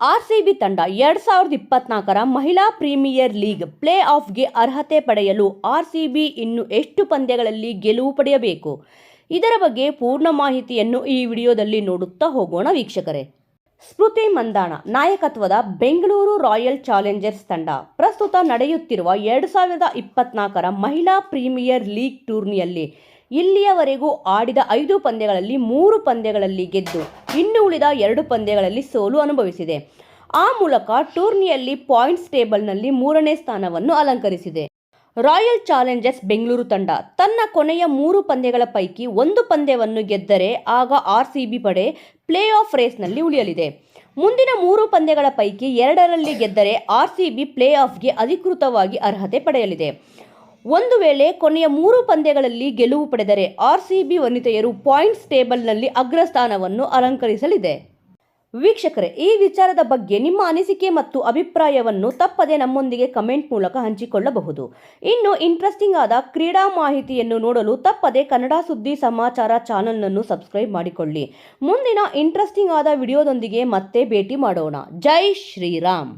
RCB ತಂಡ ಎರಡ್ ಸಾವಿರದ ಇಪ್ಪತ್ನಾಲ್ಕರ ಮಹಿಳಾ ಪ್ರೀಮಿಯರ್ ಲೀಗ್ ಪ್ಲೇ ಆಫ್ಗೆ ಅರ್ಹತೆ ಪಡೆಯಲು ಆರ್ ಸಿ ಬಿ ಇನ್ನು ಎಷ್ಟು ಪಂದ್ಯಗಳಲ್ಲಿ ಗೆಲುವು ಪಡೆಯಬೇಕು? ಇದರ ಬಗ್ಗೆ ಪೂರ್ಣ ಮಾಹಿತಿಯನ್ನು ಈ ವಿಡಿಯೋದಲ್ಲಿ ನೋಡುತ್ತಾ ಹೋಗೋಣ ವೀಕ್ಷಕರೇ. ಸ್ಮೃತಿ ಮಂದಾಣ, ನಾಯಕತ್ವದ ಬೆಂಗಳೂರು ರಾಯಲ್ ಚಾಲೆಂಜರ್ಸ್ ತಂಡ. ಪ್ರಸ್ತುತ ನಡೆಯುತ್ತಿರುವ ಎರಡು ಸಾವಿರದ ಇಪ್ಪತ್ನಾಲ್ಕರ ಮಹಿಳಾ ಪ್ರೀಮಿಯರ್ ಲೀಗ್ ಟೂರ್ನಿಯಲ್ಲಿ ಇಲ್ಲಿಯವರೆಗೂ ಆಡಿದ ಐದು ಪಂದ್ಯಗಳಲ್ಲಿ ಮೂರು ಪಂದ್ಯಗಳಲ್ಲಿ ಗೆದ್ದು ಇನ್ನು ಉಳಿದ ಎರಡು ಪಂದ್ಯಗಳಲ್ಲಿ ಸೋಲು ಅನುಭವಿಸಿದೆ. ಆ ಮೂಲಕ ಟೂರ್ನಿಯಲ್ಲಿ ಪಾಯಿಂಟ್ಸ್ ಟೇಬಲ್ನಲ್ಲಿ ಮೂರನೇ ಸ್ಥಾನವನ್ನು ಅಲಂಕರಿಸಿದೆ. ರಾಯಲ್ ಚಾಲೆಂಜರ್ಸ್ ಬೆಂಗಳೂರು ತಂಡ ತನ್ನ ಕೊನೆಯ ಮೂರು ಪಂದ್ಯಗಳ ಪೈಕಿ ಒಂದು ಪಂದ್ಯವನ್ನು ಗೆದ್ದರೆ ಆಗ ಆರ್ ಸಿ ಬಿ ಪಡೆ ಪ್ಲೇ ಆಫ್ ರೇಸ್ನಲ್ಲಿ ಉಳಿಯಲಿದೆ. ಮುಂದಿನ ಮೂರು ಪಂದ್ಯಗಳ ಪೈಕಿ ಎರಡರಲ್ಲಿ ಗೆದ್ದರೆ ಆರ್ ಸಿ ಬಿ ಪ್ಲೇ ಆಫ್ಗೆ ಅಧಿಕೃತವಾಗಿ ಅರ್ಹತೆ ಪಡೆಯಲಿದೆ. ಒಂದು ವೇಳೆ ಕೊನೆಯ ಮೂರು ಪಂದ್ಯಗಳಲ್ಲಿ ಗೆಲುವು ಪಡೆದರೆ ಆರ್ ಸಿ ಬಿ ವನಿತೆಯರು ಪಾಯಿಂಟ್ಸ್ ಟೇಬಲ್ನಲ್ಲಿ ಅಗ್ರಸ್ಥಾನವನ್ನು ಅಲಂಕರಿಸಲಿದೆ. ವೀಕ್ಷಕರೇ, ಈ ವಿಚಾರದ ಬಗ್ಗೆ ನಿಮ್ಮ ಅನಿಸಿಕೆ ಮತ್ತು ಅಭಿಪ್ರಾಯವನ್ನು ತಪ್ಪದೆ ನಮ್ಮೊಂದಿಗೆ ಕಮೆಂಟ್ ಮೂಲಕ ಹಂಚಿಕೊಳ್ಳಬಹುದು. ಇನ್ನು ಇಂಟ್ರೆಸ್ಟಿಂಗ್ ಆದ ಕ್ರೀಡಾ ಮಾಹಿತಿಯನ್ನು ನೋಡಲು ತಪ್ಪದೆ ಕನ್ನಡ ಸುದ್ದಿ ಸಮಾಚಾರ ಚಾನಲ್ನನ್ನು ಸಬ್ಸ್ಕ್ರೈಬ್ ಮಾಡಿಕೊಳ್ಳಿ. ಮುಂದಿನ ಇಂಟ್ರೆಸ್ಟಿಂಗ್ ಆದ ವಿಡಿಯೋದೊಂದಿಗೆ ಮತ್ತೆ ಭೇಟಿ ಮಾಡೋಣ. ಜೈ ಶ್ರೀರಾಮ್!